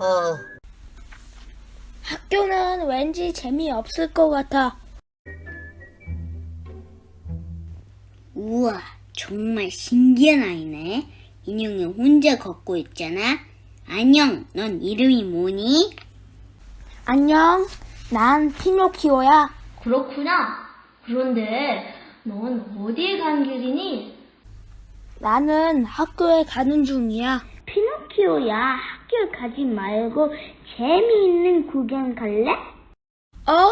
어, 학교는 왠지 재미없을 것 같아. 우와, 정말 신기한 아이네. 인형을 혼자 걷고 있잖아. 안녕, 넌 이름이 뭐니? 안녕, 난 피노키오야. 그렇구나. 그런데 넌 어디에 간 길이니? 나는 학교에 가는 중이야. 피노키오야, 학교 가지 말고 재미있는 구경 갈래? 어?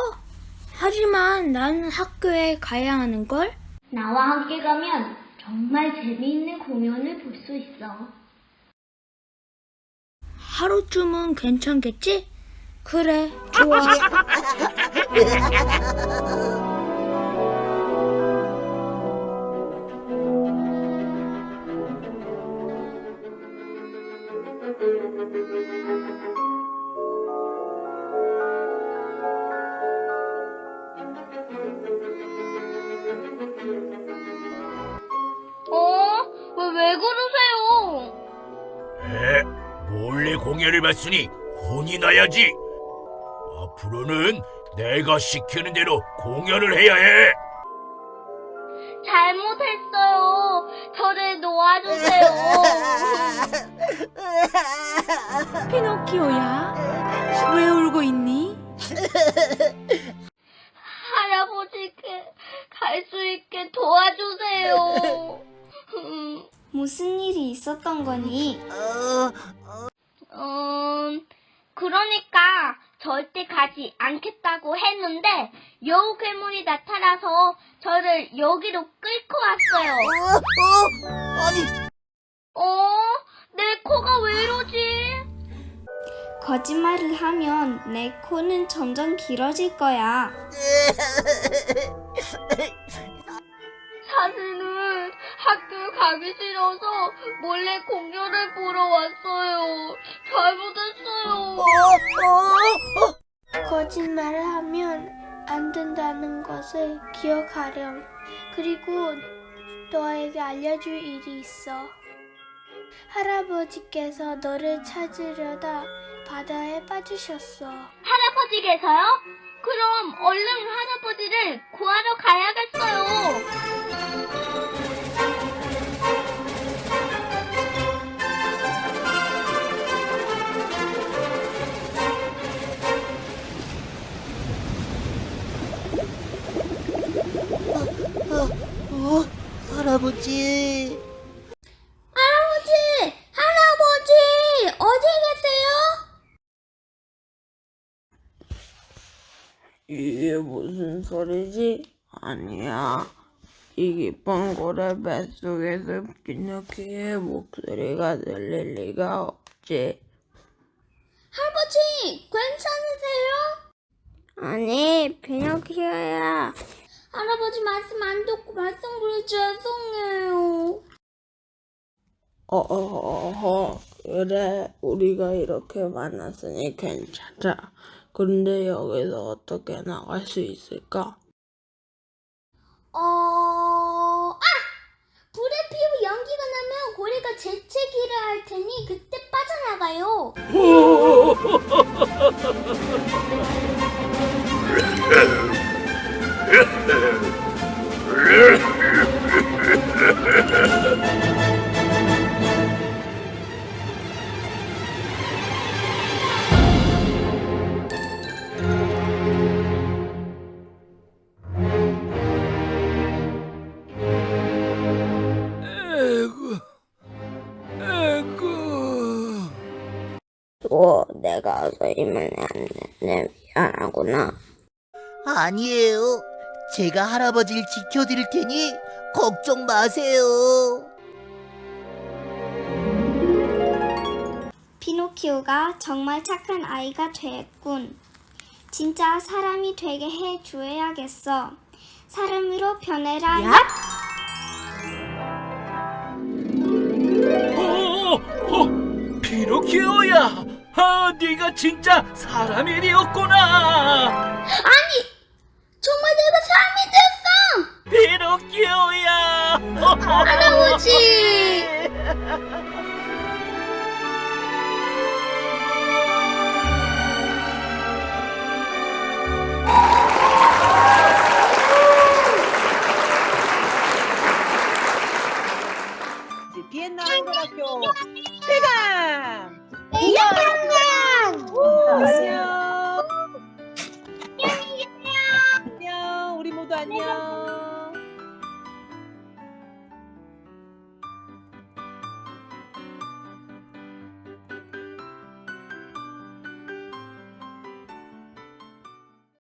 하지만 나는 학교에 가야 하는걸? 나와 함께 가면 정말 재미있는 공연을 볼 수 있어. 하루쯤은 괜찮겠지? 그래, 좋아. 어? 왜, 왜 그러세요? 에? 몰래 공연을 봤으니 혼이 나야지. 앞으로는 내가 시키는 대로 공연을 해야 해. 잘못했어요. 저를 놓아주세요. 피노키오야, 왜 울고 있니? 할아버지께 갈 수 있게 도와주세요. 음, 무슨 일이 있었던 거니? 어, 음, 그러니까 절대 가지 않겠다고 했는데 여우 괴물이 나타나서 저를 여기로 끌고 왔어요. 어, 어, 아니, 어? 내 코가 왜 이러지? 거짓말을 하면 내 코는 점점 길어질 거야. 사실은 학교 가기 싫어서 몰래 공연을 보러 왔어요. 잘못했어요. 거짓말을 하면 안 된다는 것을 기억하렴. 그리고 너에게 알려줄 일이 있어. 할아버지께서 너를 찾으려다 바다에 빠지셨어. 할아버지께서요? 그럼 얼른 할아버지를 구하러 가야겠어요. 어, 할아버지. 할아버지! 할아버지! 어디 계세요? 이게 무슨 소리지? 아니야. 이 기쁜 고래 뱃속에서 피노키의 목소리가 들릴 리가 없지. 할아버지! 괜찮으세요? 아니, 피노키오야. 할아버지 말씀 안 듣고 말썽 부려 죄송해요. 어어허 그래 우리가 이렇게 만났으니 괜찮아. 그런데 여기서 어떻게 나갈 수 있을까? 어, 아! 불에 피우 연기가 나면 고래가 재채기를 할 테니 그때 빠져나가요. 내가 와서 이만이 안 내. 미안하구나. 아니에요. 제가 할아버지를 지켜드릴 테니 걱정 마세요. 피노키오가 정말 착한 아이가 됐군. 진짜 사람이 되게 해 줘야겠어. 사람으로 변해라. 야? 어, 어, 피노키오야. 아, 네가 진짜 사람이 되었구나. 정말 내가 사람이 됐어! 피노키오야. 할아버지! 안녕.